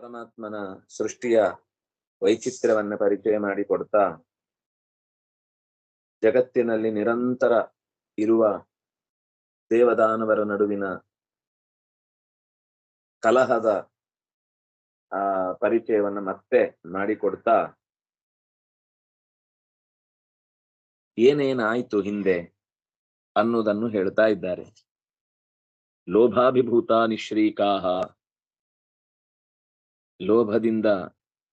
ಪರಮಾತ್ಮನ ಸೃಷ್ಟಿಯ ವೈಚಿತ್ರ್ಯವನ್ನ ಪರಿಚಯ ಮಾಡಿಕೊಡ್ತಾ ಜಗತ್ತಿನಲ್ಲಿ ನಿರಂತರ ಇರುವ ದೇವದಾನವರ ನಡುವಿನ ಕಲಹದ, ಆ, ಪರಿಚಯವನ್ನ ಮತ್ತೆ ಮಾಡಿಕೊಡ್ತಾ ಏನೇನಾಯ್ತು ಹಿಂದೆ ಅನ್ನೋದನ್ನು ಹೇಳ್ತಾ ಇದ್ದಾರೆ. ಲೋಭಾಭಿಭೂತ ನಿಶ್ರೀಕಾಹ ಲೋಭದಿಂದ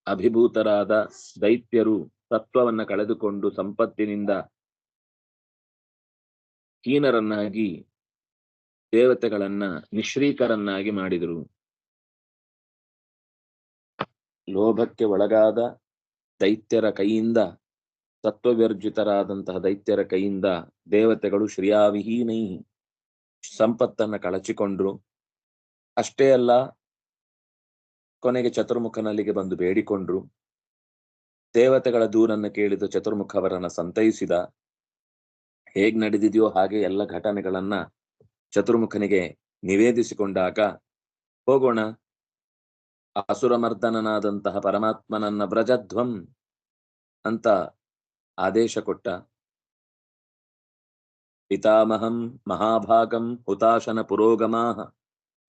ಅಭಿಭೂತರಾದ ದೈತ್ಯರು ತತ್ವವನ್ನ ಕಳೆದುಕೊಂಡು ಸಂಪತ್ತಿನಿಂದ ಹೀನರನ್ನಾಗಿ, ದೇವತೆಗಳನ್ನ ನಿಶ್ರೀಕರನ್ನಾಗಿ ಮಾಡಿದರು. ಲೋಭಕ್ಕೆ ಒಳಗಾದ ದೈತ್ಯರ ಕೈಯಿಂದ, ತತ್ವವ್ಯರ್ಜಿತರಾದಂತಹ ದೈತ್ಯರ ಕೈಯಿಂದ ದೇವತೆಗಳು ಶ್ರಿಯಾವಿಹೀನೈ ಸಂಪತ್ತನ್ನ ಕಳಚಿಕೊಂಡ್ರು. ಅಷ್ಟೇ ಅಲ್ಲ ಕೊನೆಗೆ ಚತುರ್ಮುಖನಲ್ಲಿಗೆ ಬಂದು ಬೇಡಿಕೊಂಡ್ರು. ದೇವತೆಗಳ ದೂರನ್ನು ಕೇಳಿದ ಚತುರ್ಮುಖ ಅವರನ್ನ ಸಂತೈಸಿದ. ಹೇಗ್ ನಡೆದಿದೆಯೋ ಹಾಗೆ ಎಲ್ಲ ಘಟನೆಗಳನ್ನ ಚತುರ್ಮುಖನಿಗೆ ನಿವೇದಿಸಿಕೊಂಡಾಗ, ಹೋಗೋಣ. ಅಸುರಮರ್ದನನಾದಂತಹ ಪರಮಾತ್ಮನನ್ನ ವ್ರಜಧ್ವಂ ಅಂತ ಆದೇಶ ಕೊಟ್ಟ. ಪಿತಾಮಹಂ ಮಹಾಭಾಗಂ ಹುತಾಶನ ಪುರೋಗಮಾಹ.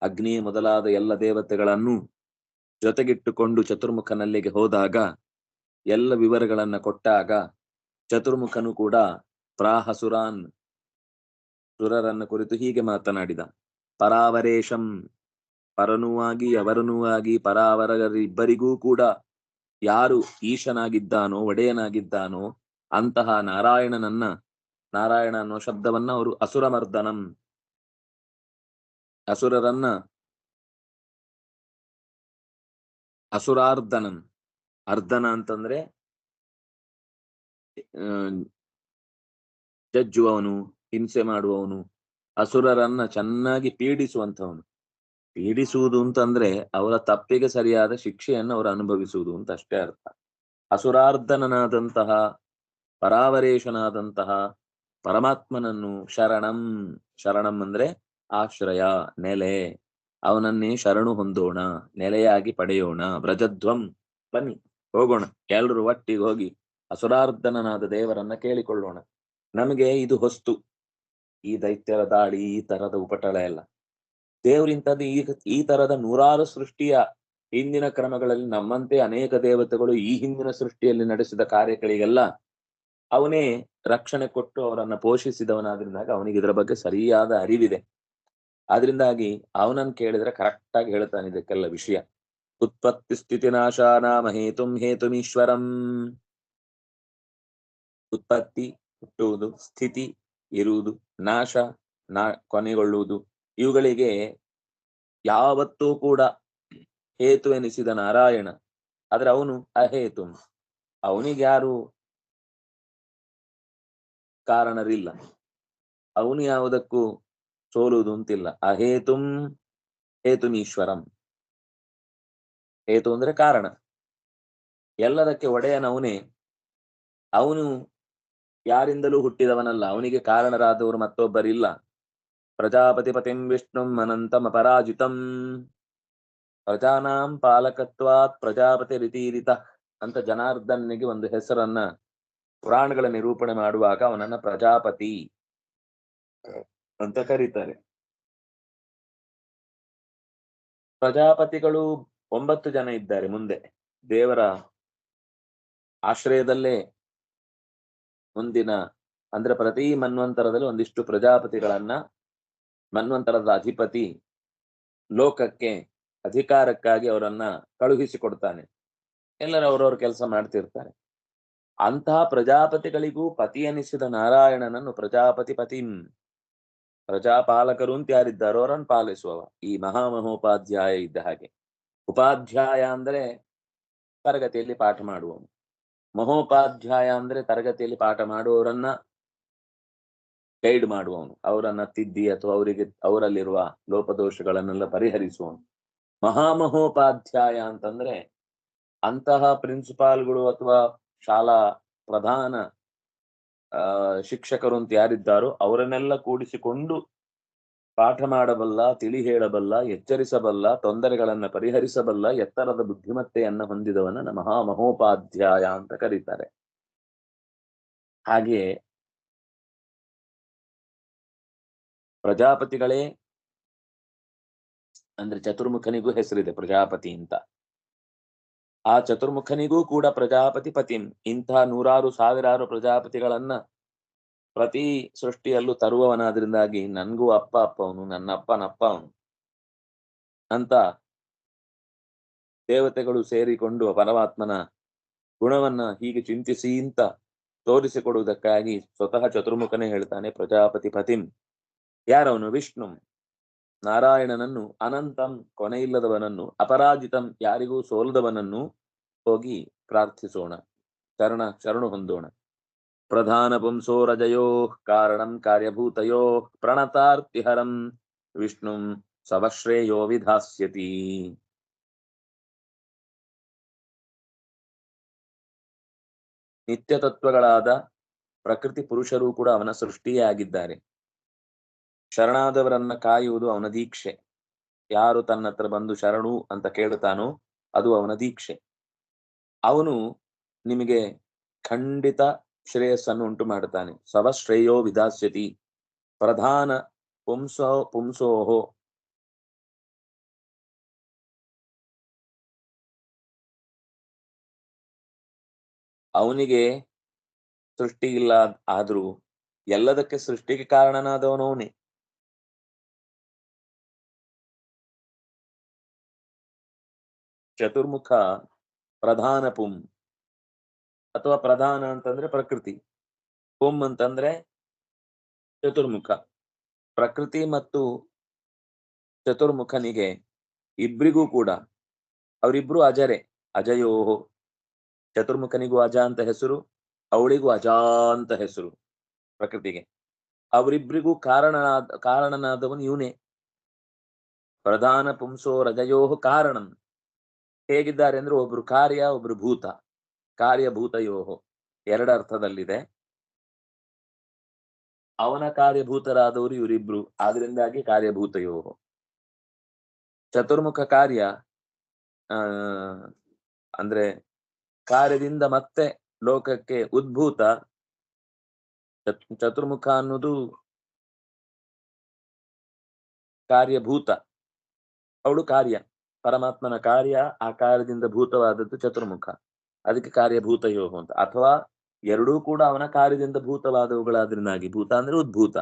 ಅಗ್ನಿ ಮೊದಲಾದ ಎಲ್ಲ ದೇವತೆಗಳನ್ನು ಜೊತೆಗಿಟ್ಟುಕೊಂಡು ಚತುರ್ಮುಖನಲ್ಲಿಗೆ ಹೋದಾಗ ಎಲ್ಲ ವಿವರಗಳನ್ನ ಕೊಟ್ಟಾಗ ಚತುರ್ಮುಖನು ಕೂಡ ಪ್ರಾಹಸುರಾನ್ ಸುರರನ್ನ ಕುರಿತು ಹೀಗೆ ಮಾತನಾಡಿದ. ಪರಾವರೇಶಂ ಪರನೂ ಆಗಿ ಅವರನೂ ಆಗಿ ಪರಾವರರಿಬ್ಬರಿಗೂ ಕೂಡ ಯಾರು ಈಶನಾಗಿದ್ದಾನೋ ಒಡೆಯನಾಗಿದ್ದಾನೋ ಅಂತಹ ನಾರಾಯಣನನ್ನ ನಾರಾಯಣ ಅನ್ನೋ ಶಬ್ದವನ್ನ ಅವರು ಅಸುರಮರ್ದನಂ. ಅಸುರರನ್ನ ಅಸುರಾರ್ಧನಂ. ಅರ್ಧನ ಅಂತಂದ್ರೆ ಜಜ್ಜುವವನು, ಹಿಂಸೆ ಮಾಡುವವನು, ಅಸುರರನ್ನ ಚೆನ್ನಾಗಿ ಪೀಡಿಸುವಂತವನು ಪೀಡಿಸುವುದು ಅಂತಂದ್ರೆ ಅವರ ತಪ್ಪಿಗೆ ಸರಿಯಾದ ಶಿಕ್ಷೆಯನ್ನು ಅವರು ಅನುಭವಿಸುವುದು ಅಂತ ಅಷ್ಟೇ ಅರ್ಥ. ಅಸುರಾರ್ಧನನಾದಂತಹ, ಪರಾವರೇಶನಾದಂತಹ, ಪರಮಾತ್ಮನನ್ನು ಶರಣಂ ಶರಣಂ ಅಂದ್ರೆ ಆಶ್ರಯ, ನೆಲೆ. ಅವನನ್ನೇ ಶರಣು ಹೊಂದೋಣ, ನೆಲೆಯಾಗಿ ಪಡೆಯೋಣ, ವ್ರಜಧ್ವಂ ಬನ್ನಿ, ಹೋಗೋಣ ಎಲ್ರು ಒಟ್ಟಿಗೆ ಹೋಗಿ ಅಸುರಾರ್ಧನನಾದ ದೇವರನ್ನ ಕೇಳಿಕೊಳ್ಳೋಣ. ನಮಗೆ ಇದು ಹೊಸ್ತು. ಈ ದೈತ್ಯರ ದಾಳಿ, ಈ ತರದ ಉಪಟಳ ಎಲ್ಲ. ದೇವರಿಂತದ್ದು ಈ ಈ ತರದ ನೂರಾರು ಸೃಷ್ಟಿಯ ಹಿಂದಿನ ಕ್ರಮಗಳಲ್ಲಿ ನಮ್ಮಂತೆ ಅನೇಕ ದೇವತೆಗಳು ಈ ಹಿಂದಿನ ಸೃಷ್ಟಿಯಲ್ಲಿ ನಡೆಸಿದ ಕಾರ್ಯಗಳಿಗೆಲ್ಲ ಅವನೇ ರಕ್ಷಣೆ ಕೊಟ್ಟು ಅವರನ್ನ ಪೋಷಿಸಿದವನಾದ್ರಿಂದಾಗ ಅವನಿಗೆ ಇದರ ಬಗ್ಗೆ ಸರಿಯಾದ ಅರಿವಿದೆ. ಆದ್ರಿಂದಾಗಿ ಅವನನ್ನು ಕೇಳಿದ್ರೆ ಕರೆಕ್ಟ್ ಆಗಿ ಹೇಳ್ತಾನೆ ಇದಕ್ಕೆಲ್ಲ ವಿಷಯ. ಉತ್ಪತ್ತಿ ಸ್ಥಿತಿ ನಾಮ ಹೇತುಂ ಹೇತುಮೀಶ್ವರಂ ಉತ್ಪತ್ತಿ ಹುಟ್ಟುವುದು, ಸ್ಥಿತಿ ಇರುವುದು, ನಾಶ ನಾ ಕೊನೆಗೊಳ್ಳುವುದು. ಇವುಗಳಿಗೆ ಯಾವತ್ತೂ ಕೂಡ ಹೇತು ಎನಿಸಿದ ನಾರಾಯಣ. ಆದ್ರೆ ಅವನು ಅಹೇತು. ಅವನಿಗೆ ಯಾರು ಕಾರಣರಿಲ್ಲ. ಅವನು ಯಾವುದಕ್ಕೂ ಸೋಲುವುದು ಅಂತಿಲ್ಲ ಅಹೇತುಂ ಹೇತುಮೀಶ್ವರಂ ಹೇತು ಅಂದ್ರೆ ಕಾರಣ. ಎಲ್ಲದಕ್ಕೆ ಒಡೆಯನವನೇ. ಅವನು ಯಾರಿಂದಲೂ ಹುಟ್ಟಿದವನಲ್ಲ. ಅವನಿಗೆ ಕಾರಣರಾದವರು ಮತ್ತೊಬ್ಬರಿಲ್ಲ. ಪ್ರಜಾಪತಿ ಪತಿಂ ವಿಷ್ಣುಂ ಅನಂತಂ ಅಪರಾಜಿತಂ. ಪ್ರಜಾನಾಂ ಪಾಲಕತ್ವಾತ್ ಪ್ರಜಾಪತಿ ರೀತಿರಿತ ಅಂತ ಜನಾರ್ದನಿಗೆ ಒಂದು ಹೆಸರನ್ನ ಪುರಾಣಗಳ ನಿರೂಪಣೆ ಮಾಡುವಾಗ ಅವನನ್ನ ಪ್ರಜಾಪತಿ. ಅಂತ ಕರೀತಾರೆ. ಪ್ರಜಾಪತಿಗಳು ಒಂಬತ್ತು ಜನ ಇದ್ದಾರೆ ಮುಂದೆ. ದೇವರ ಆಶ್ರಯದಲ್ಲೇ ಮುಂದಿನ, ಅಂದ್ರೆ ಪ್ರತಿ ಮನ್ವಂತರದಲ್ಲಿ ಒಂದಿಷ್ಟು ಪ್ರಜಾಪತಿಗಳನ್ನ ಮನ್ವಂತರದ ಅಧಿಪತಿ ಲೋಕಕ್ಕೆ, ಅಧಿಕಾರಕ್ಕಾಗಿ ಅವರನ್ನ ಕಳುಹಿಸಿಕೊಡ್ತಾನೆ. ಎಲ್ಲರೂ ಅವ್ರವ್ರ ಕೆಲಸ ಮಾಡ್ತಿರ್ತಾರೆ. ಅಂತಹ ಪ್ರಜಾಪತಿಗಳಿಗೂ ಪತಿ ಅನಿಸಿದ ನಾರಾಯಣನನ್ನು ಪ್ರಜಾಪತಿ ಪತಿಂ ಪ್ರಜಾಪಾಲಕರು ಅಂತ ಯಾರಿದ್ದಾರೋ ಅವರನ್ನು ಪಾಲಿಸುವವ. ಈ ಮಹಾಮಹೋಪಾಧ್ಯಾಯ ಇದ್ದ ಹಾಗೆ. ಉಪಾಧ್ಯಾಯ ಅಂದ್ರೆ ತರಗತಿಯಲ್ಲಿ ಪಾಠ ಮಾಡುವವನು. ಮಹೋಪಾಧ್ಯಾಯ ಅಂದ್ರೆ ತರಗತಿಯಲ್ಲಿ ಪಾಠ ಮಾಡುವವರನ್ನ ಗೈಡ್ ಮಾಡುವವನು. ಅವರನ್ನ ತಿದ್ದಿ ಅಥವಾ ಅವರಿಗೆ ಅವರಲ್ಲಿರುವ ಲೋಪದೋಷಗಳನ್ನೆಲ್ಲ ಪರಿಹರಿಸುವವನು. ಮಹಾಮಹೋಪಾಧ್ಯಾಯ ಅಂತಂದ್ರೆ ಅಂತಹ ಪ್ರಿನ್ಸಿಪಾಲ್ಗಳು ಅಥವಾ ಶಾಲಾ ಪ್ರಧಾನ ಶಿಕ್ಷಕರು ಅಂತ ಯಾರಿದ್ದಾರೋ ಅವರನ್ನೆಲ್ಲ ಕೂಡಿಸಿಕೊಂಡು ಪಾಠ ಮಾಡಬಲ್ಲ, ತಿಳಿ ಹೇಳಬಲ್ಲ, ಎಚ್ಚರಿಸಬಲ್ಲ, ತೊಂದರೆಗಳನ್ನ ಪರಿಹರಿಸಬಲ್ಲ ಎತ್ತರದ ಬುದ್ಧಿಮತ್ತೆಯನ್ನ ಹೊಂದಿದವನ ಮಹಾ ಮಹೋಪಾಧ್ಯಾಯ ಅಂತ ಕರೀತಾರೆ. ಹಾಗೆಯೇ ಪ್ರಜಾಪತಿಗಳೇ, ಅಂದ್ರೆ ಚತುರ್ಮುಖನಿಗೂ ಹೆಸರಿದೆ ಪ್ರಜಾಪತಿ ಅಂತ. ಆ ಚತುರ್ಮುಖನಿಗೂ ಕೂಡ ಪ್ರಜಾಪತಿ ಪತಿಂ. ಇಂತಹ ನೂರಾರು ಸಾವಿರಾರು ಪ್ರಜಾಪತಿಗಳನ್ನ ಪ್ರತಿ ಸೃಷ್ಟಿಯಲ್ಲೂ ತರುವವನಾದ್ರಿಂದಾಗಿ ನನ್ಗೂ ಅಪ್ಪ ಅಪ್ಪ ಅವನು ನನ್ನ ಅಪ್ಪನಪ್ಪ ಅವನು ಅಂತ ದೇವತೆಗಳು ಸೇರಿಕೊಂಡು ಪರಮಾತ್ಮನ ಗುಣವನ್ನ ಹೀಗೆ ಚಿಂತಿಸಿ ಅಂತ ತೋರಿಸಿಕೊಡುವುದಕ್ಕಾಗಿ ಸ್ವತಃ ಚತುರ್ಮುಖನೇ ಹೇಳ್ತಾನೆ ಪ್ರಜಾಪತಿ ಪತಿಂ. ಯಾರವನು? ವಿಷ್ಣು. ನಾರಾಯಣನನ್ನು ಅನಂತಂ ಕೊನೆಯಿಲ್ಲದವನನ್ನು ಅಪರಾಜಿತಂ ಯಾರಿಗೂ ಸೋಲದವನನ್ನು ಹೋಗಿ ಪ್ರಾರ್ಥಿಸೋಣ. ಶರಣ ಶರಣು ಹೊಂದೋಣ. ಪ್ರಧಾನ ಪುಂಸೋ ರಜಯೋ ಕಾರಣಂ ಕಾರ್ಯಭೂತಯೋ ಪ್ರಣತಾರ್ತಿಹರಂ ವಿಷ್ಣುಂ ಸವಶ್ರೇಯೋ ವಿಧಾಸ್ಯತಿ. ನಿತ್ಯ ತತ್ವಗಳಾದ ಪ್ರಕೃತಿ ಪುರುಷರು ಕೂಡ ಅವನ ಸೃಷ್ಟಿಯೇ ಆಗಿದ್ದಾರೆ. ಶರಣಾದವರನ್ನ ಕಾಯುವುದು ಅವನ ದೀಕ್ಷೆ. ಯಾರು ತನ್ನ ಹತ್ರ ಬಂದು ಶರಣು ಅಂತ ಕೇಳುತ್ತಾನೋ ಅದು ಅವನ ದೀಕ್ಷೆ. ಅವನು ನಿಮಗೆ ಖಂಡಿತ ಶ್ರೇಯಸ್ಸನ್ನು ಉಂಟು ಮಾಡುತ್ತಾನೆ ಸವಶ್ರೇಯೋ ವಿಧಾಸ್ಯತಿ ಪ್ರಧಾನ ಪುಂಸೋ ಪುಂಸೋಹೋ. ಅವನಿಗೆ ಸೃಷ್ಟಿ ಇಲ್ಲ ಆದ್ರೂ ಎಲ್ಲದಕ್ಕೆ ಸೃಷ್ಟಿಗೆ ಕಾರಣನಾದವನವನೇ. ಚತುರ್ಮುಖ ಪ್ರಧಾನ ಪುಂ ಅಥವಾ ಪ್ರಧಾನ ಅಂತಂದ್ರೆ ಪ್ರಕೃತಿ. ಪುಂ ಅಂತಂದ್ರೆ ಚತುರ್ಮುಖ. ಪ್ರಕೃತಿ ಮತ್ತು ಚತುರ್ಮುಖನಿಗೆ ಇಬ್ರಿಗೂ ಕೂಡ ಅವರಿಬ್ರು ಅಜರೆ. ಅಜಯೋ ಚತುರ್ಮುಖನಿಗೂ ಅಜ ಅಂತ ಹೆಸರು, ಅವಳಿಗೂ ಅಜ ಅಂತ ಹೆಸರು ಪ್ರಕೃತಿಗೆ. ಅವರಿಬ್ರಿಗೂ ಕಾರಣನಾದ, ಕಾರಣನಾದವನು ಇವನೇ. ಪ್ರಧಾನ ಪುಂಸೋ ರಜಯೋ ಕಾರಣಂ. ಹೇಗಿದ್ದಾರೆ ಅಂದ್ರೆ ಒಬ್ರು ಕಾರ್ಯ, ಒಬ್ರು ಭೂತ. ಕಾರ್ಯಭೂತಯೋಹೋ ಎರಡು ಅರ್ಥದಲ್ಲಿದೆ. ಅವನ ಕಾರ್ಯಭೂತರಾದವರು ಇವರಿಬ್ರು. ಆದ್ರಿಂದಾಗಿ ಕಾರ್ಯಭೂತಯೋಹೋ ಚತುರ್ಮುಖ ಕಾರ್ಯ, ಆ, ಅಂದ್ರೆ ಕಾರ್ಯದಿಂದ ಮತ್ತೆ ಲೋಕಕ್ಕೆ ಉದ್ಭೂತ. ಚತ್- ಚತುರ್ಮುಖ ಅನ್ನೋದು ಕಾರ್ಯಭೂತ. ಅವಳು ಕಾರ್ಯ. ಪರಮಾತ್ಮನ ಕಾರ್ಯ ಆ ಕಾರ್ಯದಿಂದ ಭೂತವಾದದ್ದು ಚತುರ್ಮುಖ. ಅದಕ್ಕೆ ಕಾರ್ಯಭೂತಯೋ ಅಂತ. ಅಥವಾ ಎರಡೂ ಕೂಡ ಅವನ ಕಾರ್ಯದಿಂದ ಭೂತವಾದವುಗಳಾದ್ರಿಂದಾಗಿ, ಭೂತ ಅಂದ್ರೆ ಉದ್ಭೂತ.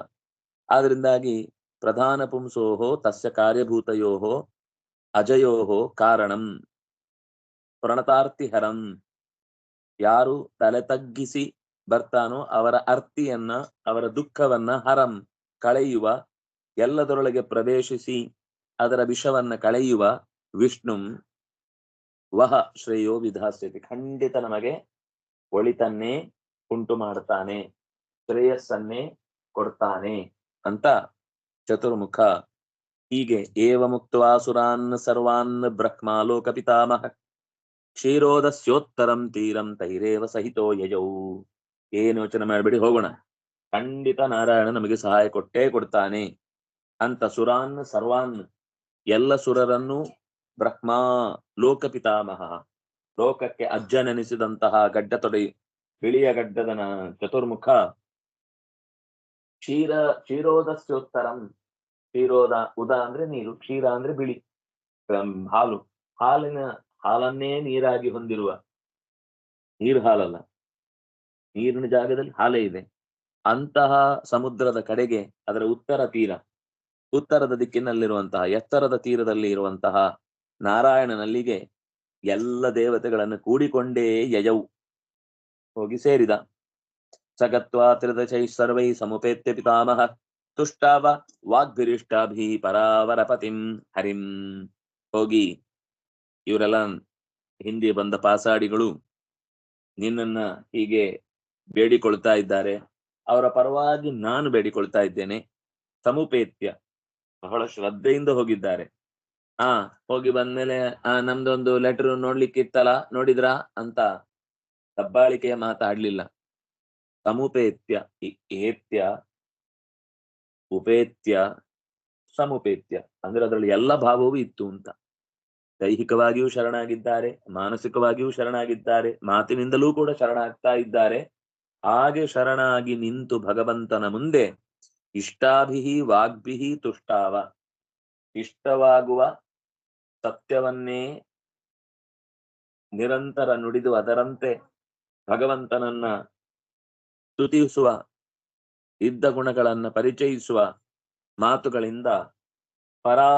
ಆದ್ರಿಂದಾಗಿ ಪ್ರಧಾನ ಪುಂಸೋಹೋ ತಸ್ಯ ಕಾರ್ಯಭೂತಯೋಹೋ ಅಜಯೋಹೋ ಕಾರಣಂ. ಪ್ರಣತಾರ್ತಿಹರಂ. ಯಾರು ತಲೆ ತಗ್ಗಿಸಿ ಬರ್ತಾನೋ ಅವರ ಅರ್ತಿಯನ್ನ, ಅವರ ದುಃಖವನ್ನ ಹರಂ, ಕಳೆಯುವ, ಎಲ್ಲದರೊಳಗೆ ಪ್ರವೇಶಿಸಿ ಅದರ ವಿಷವನ್ನ ಕಳೆಯುವ ವಿಷ್ಣುಂ ವಹ ಶ್ರೇಯೋ ವಿಧಾಸ್ಯತಿ. ಖಂಡಿತ ನಮಗೆ ಒಳಿತನ್ನೇ ಉಂಟು ಮಾಡ್ತಾನೆ, ಶ್ರೇಯಸ್ಸನ್ನೇ ಕೊಡ್ತಾನೆ ಅಂತ ಚತುರ್ಮುಖ ಹೀಗೆ ಏವ ಮುಕ್ತವಾಸುರಾನ್ ಸರ್ವಾನ್ ಬ್ರಹ್ಮಾಲೋಕ ಪಿತಾಮಹ ಕ್ಷೀರೋದಸ್ಯೋತ್ತರಂ ತೀರಂ ತೈರೇವ ಸಹಿತೋ ಯಜೌ ಏನು ಯೋಚನೆ ಮಾಡಬೇಡಿ, ಹೋಗೋಣ. ಖಂಡಿತ ನಾರಾಯಣ ನಮಗೆ ಸಹಾಯ ಕೊಟ್ಟೇ ಕೊಡ್ತಾನೆ ಅಂತ ಸುರಾನ್ ಸರ್ವಾನ್ ಎಲ್ಲ ಸುರರನ್ನು ಬ್ರಹ್ಮ ಲೋಕ ಪಿತಾಮಹ. ಲೋಕಕ್ಕೆ ಅಜ್ಜನೆನಿಸಿದಂತಹ ಗಡ್ಡ ತೊಡೆ ಬಿಳಿಯ ಗಡ್ಡದ ನ- ಚತುರ್ಮುಖ. ಕ್ಷೀರ, ಕ್ಷೀರೋದಸ್ಯೋತ್ತರಂ. ಕ್ಷೀರೋದ ಉದ ಅಂದ್ರೆ ನೀರು, ಕ್ಷೀರ ಅಂದ್ರೆ ಬಿಳಿ. ಹಾಲು. ಹಾಲಿನ, ಹಾಲನ್ನೇ ನೀರಾಗಿ ಹೊಂದಿರುವ. ನೀರು ಹಾಲಲ್ಲ. ನೀರಿನ ಜಾಗದಲ್ಲಿ ಹಾಲೇ ಇದೆ. ಅಂತಹ ಸಮುದ್ರದ ಕಡೆಗೆ ಅದರ ಉತ್ತರ ತೀರ. ಉತ್ತರದ ದಿಕ್ಕಿನಲ್ಲಿರುವಂತಹ, ಎತ್ತರದ ತೀರದಲ್ಲಿ ಇರುವಂತಹ ನಾರಾಯಣನಲ್ಲಿಗೆ ಎಲ್ಲ ದೇವತೆಗಳನ್ನು ಕೂಡಿಕೊಂಡೇ ಯಯೌ ಹೋಗಿ ಸೇರಿದ. ಸಗತ್ವಾ ತ್ರಿದಶೈ ಸರ್ವೈ ಸಮುಪೇತ್ಯ ಪಿತಾಮಹ. ತುಷ್ಟಾವ ವಾಗ್ಭಿರಿಷ್ಟಾಭಿ ಪರಾವರಪತಿಂ ಹರಿಂ. ಹೋಗಿ ಇವರೆಲ್ಲ ಹಿಂದೆ ಬಂದ ಪಾಸಾಡಿಗಳು ನಿನ್ನನ್ನ ಹೀಗೆ ಬೇಡಿಕೊಳ್ತಾ ಇದ್ದಾರೆ. ಅವರ ಪರವಾಗಿ ನಾನು ಬೇಡಿಕೊಳ್ತಾ ಇದ್ದೇನೆ. ಸಮುಪೇತ್ಯ ಬಹಳ ಶ್ರದ್ಧೆಯಿಂದ ಹೋಗಿದ್ದಾರೆ. ಆ, ಹೋಗಿ ಬಂದ್ಮೇಲೆ, ಆ, ನಮ್ದೊಂದು ಲೆಟರ್ ನೋಡ್ಲಿಕ್ಕೆ ಇತ್ತಲ್ಲ ನೋಡಿದ್ರಾ ಅಂತ ದಬ್ಬಾಳಿಕೆಯ ಮಾತಾಡ್ಲಿಲ್ಲ. ಸಮುಪೇತ್ಯ ಏತ್ಯ, ಉಪೇತ್ಯ, ಸಮುಪೇತ್ಯ. ಅಂದ್ರೆ ಅದರಲ್ಲಿ ಎಲ್ಲ ಭಾವವೂ ಇತ್ತು ಅಂತ. ದೈಹಿಕವಾಗಿಯೂ ಶರಣಾಗಿದ್ದಾರೆ, ಮಾನಸಿಕವಾಗಿಯೂ ಶರಣಾಗಿದ್ದಾರೆ, ಮಾತಿನಿಂದಲೂ ಕೂಡ ಶರಣಾಗ್ತಾ ಇದ್ದಾರೆ. ಹಾಗೆ ಶರಣಾಗಿ ನಿಂತು ಭಗವಂತನ ಮುಂದೆ ಇಷ್ಟಾಭಿಹಿ ವಾಗ್ಭಿಹಿ ತುಷ್ಟಾವ. ಇಷ್ಟವಾಗುವ ಸತ್ಯವನ್ನೇ ನಿರಂತರ ನುಡಿದು ಅದರಂತೆ ಭಗವಂತನನ್ನ ಸ್ತುತಿಸುವ ಇದ್ದ ಗುಣಗಳನ್ನ ಪರಿಚಯಿಸುವ ಮಾತುಗಳಿಂದ ಪರಾ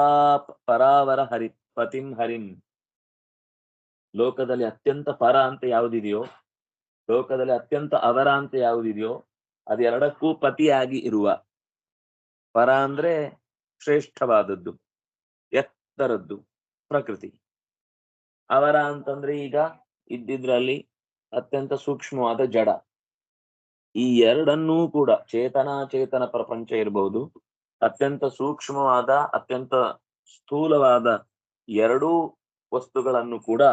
ಪರಾವರ ಹರಿ, ಪತಿಂ ಹರಿಂ. ಲೋಕದಲ್ಲಿ ಅತ್ಯಂತ ಪರ ಅಂತ ಯಾವುದಿದೆಯೋ, ಲೋಕದಲ್ಲಿ ಅತ್ಯಂತ ಅವರ ಅಂತ ಯಾವುದಿದೆಯೋ ಅದೆರಡಕ್ಕೂ ಪತಿಯಾಗಿ ಇರುವ ಪರ ಅಂದ್ರೆ ಶ್ರೇಷ್ಠವಾದದ್ದು, ಎತ್ತರದ್ದು. ಪ್ರಕೃತಿ. ಅವರ ಅಂತಂದ್ರೆ ಈಗ ಇದ್ದಿದ್ರಲ್ಲಿ ಅತ್ಯಂತ ಸೂಕ್ಷ್ಮವಾದ ಜಡ. ಈ ಎರಡನ್ನೂ ಕೂಡ ಚೇತನಾಚೇತನ ಪ್ರಪಂಚ ಇರಬಹುದು ಅತ್ಯಂತ ಸೂಕ್ಷ್ಮವಾದ, ಅತ್ಯಂತ ಸ್ಥೂಲವಾದ ಎರಡೂ ವಸ್ತುಗಳನ್ನು ಕೂಡ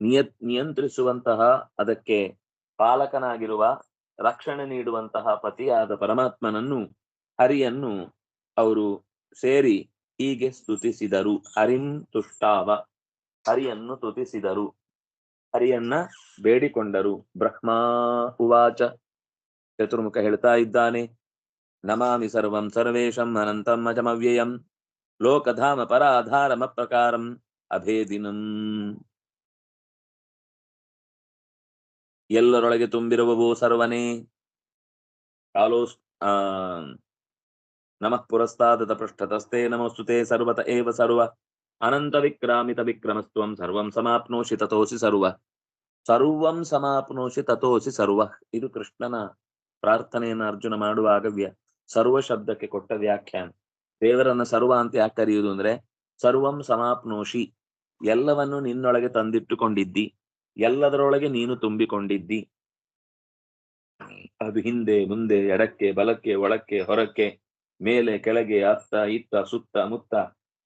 ನಿಯ ನಿಯಂತ್ರಿಸುವಂತಹ, ಅದಕ್ಕೆ ಪಾಲಕನಾಗಿರುವ, ರಕ್ಷಣೆ ನೀಡುವಂತಹ ಪತಿಯಾದ ಪರಮಾತ್ಮನನ್ನು, ಹರಿಯನ್ನು ಅವರು ಸೇರಿ ಹೀಗೆ ಸ್ತುತಿಸಿದರು. ಹರಿಂ ತುಷ್ಟಾವ. ಹರಿಯನ್ನು ತುತಿಸಿದರು ಹರಿಯನ್ನ ಬೇಡಿಕೊಂಡರು. ಬ್ರಹ್ಮ ಉವಾಚ. ಚತುರ್ಮುಖ ಹೇಳ್ತಾ ಇದ್ದಾನೆ. ನಮಾಮಿ ಸರ್ವಂ ಸರ್ವೇಶಂ ಅನಂತಂ ಅಜಮವ್ಯಯಂ. ಲೋಕಧಾಮ ಪರಾಧಾರಮ ಪ್ರಕಾರಂ ಅಭೇದಿನಂ. ಎಲ್ಲರೊಳಗೆ ತುಂಬಿರುವವು ಸರ್ವನೇ. ಕಾಲೋಸ್, ಆ ನಮಃ ಪುರಸ್ತಾದತ ಪೃಷ್ಠತಸ್ತೆ ನಮಸ್ತುತೆ ಸರ್ವತ ಏವ ಸರ್ವ. ಅನಂತ ವಿಕ್ರಾಮಿತ ವಿಕ್ರಮಸ್ತ್ವಂ ಸರ್ವಂ ಸಮಾಪ್ನೋಷಿ ತಥೋಸಿ ಸರ್ವ. ಸರ್ವಂ ಸಮಾಪ್ನೋಷಿ ತಥೋಸಿ ಸರ್ವ. ಇದು ಕೃಷ್ಣನ ಪ್ರಾರ್ಥನೆಯನ್ನು ಅರ್ಜುನ ಮಾಡುವಾಗ ವ್ಯ ಸರ್ವ ಶಬ್ದಕ್ಕೆ ಕೊಟ್ಟ ವ್ಯಾಖ್ಯಾನ. ದೇವರನ್ನ ಸರ್ವ ಅಂತ ಯಾಕೆ ಕರೆಯುವುದು ಅಂದ್ರೆ, ಸರ್ವಂ ಸಮಾಪ್ನೋಷಿ. ಎಲ್ಲವನ್ನು ನಿನ್ನೊಳಗೆ ತಂದಿಟ್ಟುಕೊಂಡಿದ್ದಿ. ಎಲ್ಲದರೊಳಗೆ ನೀನು ತುಂಬಿಕೊಂಡಿದ್ದಿ. ಅದು ಹಿಂದೆ, ಮುಂದೆ, ಎಡಕ್ಕೆ, ಬಲಕ್ಕೆ, ಒಳಕ್ಕೆ, ಹೊರಕ್ಕೆ. ಮೇಲೆ ಕೆಳಗೆ ಅತ್ತ, ಇತ್ತ, ಸುತ್ತ, ಮುತ್ತ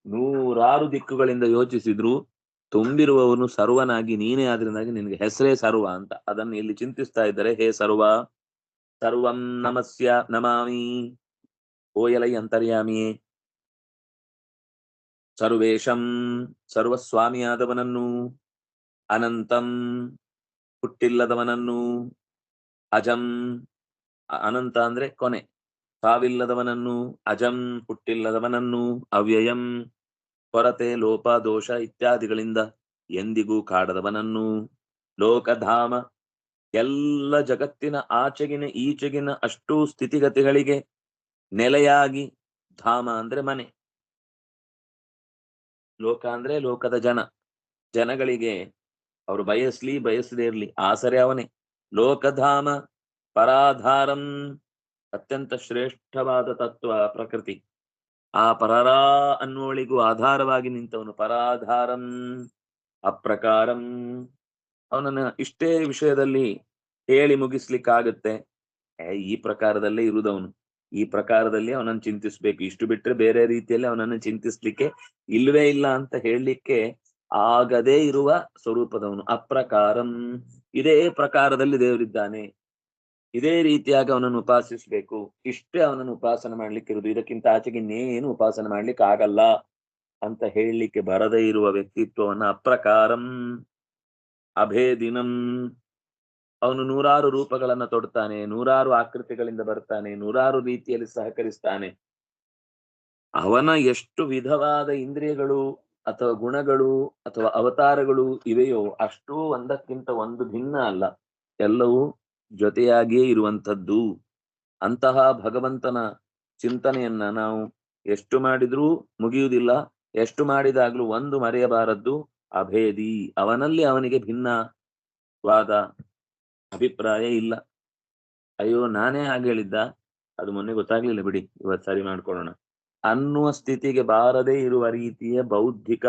ನೂರಾರು ದಿಕ್ಕುಗಳಿಂದ ಯೋಚಿಸಿದ್ರು ತುಂಬಿರುವವನು ಸರ್ವನಾಗಿ ನೀನೇ ಆದ್ರಿಂದಾಗಿ ನಿನಗೆ ಹೆಸರೇ ಸರ್ವ ಅಂತ. ಅದನ್ನು ಇಲ್ಲಿ ಚಿಂತಿಸ್ತಾ ಇದ್ದಾರೆ, ಹೇ ಸರ್ವ, ಸರ್ವಂ ನಮಸ್ಯ ನಮಾಮಿ, ಓಯಲೈ ಅಂತರ್ಯಾಮಿ. ಸರ್ವೇಶಂ ಸರ್ವಸ್ವಾಮಿಯಾದವನನ್ನು, ಅನಂತಂ ಹುಟ್ಟಿಲ್ಲದವನನ್ನು, ಅಜಂ ಅನಂತ ಅಂದ್ರೆ ಕೊನೆ. ಸಾವಿಲ್ಲದವನನ್ನು ಅಜಂ ಹುಟ್ಟಿಲ್ಲದವನನ್ನು, ಅವ್ಯಯಂ, ಕೊರತೆ, ಲೋಪ, ದೋಷ ಇತ್ಯಾದಿಗಳಿಂದ ಎಂದಿಗೂ ಕಾಡದವನನ್ನು. ಲೋಕಧಾಮ, ಎಲ್ಲ ಜಗತ್ತಿನ ಆಚೆಗಿನ ಈಚೆಗಿನ ಅಷ್ಟೂ ಸ್ಥಿತಿಗತಿಗಳಿಗೆ ನೆಲೆಯಾಗಿ ಧಾಮ ಅಂದ್ರೆ ಮನೆ. ಲೋಕ ಅಂದ್ರೆ ಲೋಕದ ಜನ. ಜನಗಳಿಗೆ ಅವರು ಬಯಸ್ಲಿ ಬಯಸದೇ ಇರ್ಲಿ, ಆಸರೆ ಅವನೇ. ಲೋಕಧಾಮ, ಪರಾಧಾರಂ ಅತ್ಯಂತ ಶ್ರೇಷ್ಠವಾದ ತತ್ವ ಪ್ರಕೃತಿ. ಆ ಪರರಾ ಅನ್ನುವಳಿಗೂ ಆಧಾರವಾಗಿ ನಿಂತವನು. ಪರಾಧಾರಂ, ಅಪ್ರಕಾರಂ. ಅವನನ್ನ ಇಷ್ಟೇ ವಿಷಯದಲ್ಲಿ ಹೇಳಿ ಮುಗಿಸ್ಲಿಕ್ಕಾಗತ್ತೆ. ಈ ಪ್ರಕಾರದಲ್ಲೇ ಇರುವುದವನು ಈ ಪ್ರಕಾರದಲ್ಲಿ ಅವನನ್ನು ಚಿಂತಿಸ್ಬೇಕು. ಇಷ್ಟು ಬಿಟ್ರೆ ಬೇರೆ ರೀತಿಯಲ್ಲಿ ಅವನನ್ನು ಚಿಂತಿಸ್ಲಿಕ್ಕೆ ಇಲ್ವೇ ಇಲ್ಲ ಅಂತ ಹೇಳಲಿಕ್ಕೆ ಆಗದೇ ಇರುವ ಸ್ವರೂಪದವನು. ಅಪ್ರಕಾರಂ. ಇದೇ ಪ್ರಕಾರದಲ್ಲಿ ದೇವರಿದ್ದಾನೆ. ಇದೇ ರೀತಿಯಾಗಿ ಅವನನ್ನು ಉಪಾಸಿಸಬೇಕು. ಇಷ್ಟೇ ಅವನನ್ನು ಉಪಾಸನೆ ಮಾಡ್ಲಿಕ್ಕೆ ಇರುದು ಇದಕ್ಕಿಂತ ಆಚೆಗೆ ಇನ್ನೇನು ಉಪಾಸನೆ ಮಾಡ್ಲಿಕ್ಕೆ ಆಗಲ್ಲ ಅಂತ ಹೇಳಲಿಕ್ಕೆ ಬರದೇ ಇರುವ ವ್ಯಕ್ತಿತ್ವವನ್ನ ಅಪ್ರಕಾರಂ ಅಭೇದಿನಂ. ಅವನು ನೂರಾರು ರೂಪಗಳನ್ನ ತೊಡ್ತಾನೆ, ನೂರಾರು ಆಕೃತಿಗಳಿಂದ ಬರ್ತಾನೆ, ನೂರಾರು ರೀತಿಯಲ್ಲಿ ಸಹಕರಿಸ್ತಾನೆ. ಅವನ ಎಷ್ಟು ವಿಧವಾದ ಇಂದ್ರಿಯಗಳು ಅಥವಾ ಗುಣಗಳು ಅಥವಾ ಅವತಾರಗಳು ಇವೆಯೋ ಅಷ್ಟೂ ಒಂದಕ್ಕಿಂತ ಒಂದು ಭಿನ್ನ ಅಲ್ಲ. ಎಲ್ಲವೂ ಜೊತೆಯಾಗಿಯೇ ಇರುವಂಥದ್ದು. ಅಂತಹ ಭಗವಂತನ ಚಿಂತನೆಯನ್ನ ನಾವು ಎಷ್ಟು ಮಾಡಿದ್ರೂ ಮುಗಿಯುವುದಿಲ್ಲ. ಎಷ್ಟು ಮಾಡಿದಾಗ್ಲೂ ಒಂದು ಮರೆಯಬಾರದ್ದು ಅಭೇದಿ. ಅವನಲ್ಲಿ ಅವನಿಗೆ ಭಿನ್ನವಾದ ಅಭಿಪ್ರಾಯ ಇಲ್ಲ. ಅಯ್ಯೋ, ನಾನೇ ಹಾಗೆ ಹೇಳಿದ್ದ. ಅದು ಮೊನ್ನೆ ಗೊತ್ತಾಗ್ಲಿಲ್ಲ ಬಿಡಿ. ಇವತ್ತು ಸರಿ ಮಾಡ್ಕೊಳ್ಳೋಣ. ಅನ್ನುವ ಸ್ಥಿತಿಗೆ ಬಾರದೇ ಇರುವ ರೀತಿಯ ಬೌದ್ಧಿಕ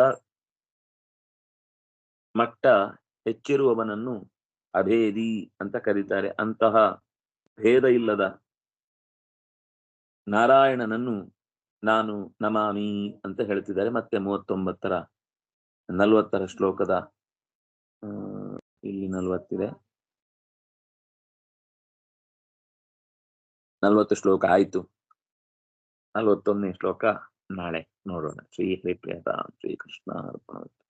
ಮಟ್ಟ ಹೆಚ್ಚಿರುವವನನ್ನು ಅಭೇದಿ ಅಂತ ಕರೀತಾರೆ. ಅಂತಹ ಭೇದ ಇಲ್ಲದ ನಾರಾಯಣನನ್ನು ನಾನು ನಮಾಮಿ ಅಂತ ಹೇಳ್ತಿದ್ದಾರೆ. ಮತ್ತೆ ಮೂವತ್ತೊಂಬತ್ತರ, ನಲ್ವತ್ತರ ಶ್ಲೋಕದ ಇಲ್ಲಿ ನಲ್ವತ್ತಿದೆ. ನಲ್ವತ್ತು ಶ್ಲೋಕ ಆಯ್ತು. ನಲ್ವತ್ತೊಂದನೇ ಶ್ಲೋಕ ನಾಳೆ ನೋಡೋಣ. ಶ್ರೀ ಹರಿಪ್ರಿಯತಾಂ ಶ್ರೀ ಕೃಷ್ಣ ಅರ್ಪಣ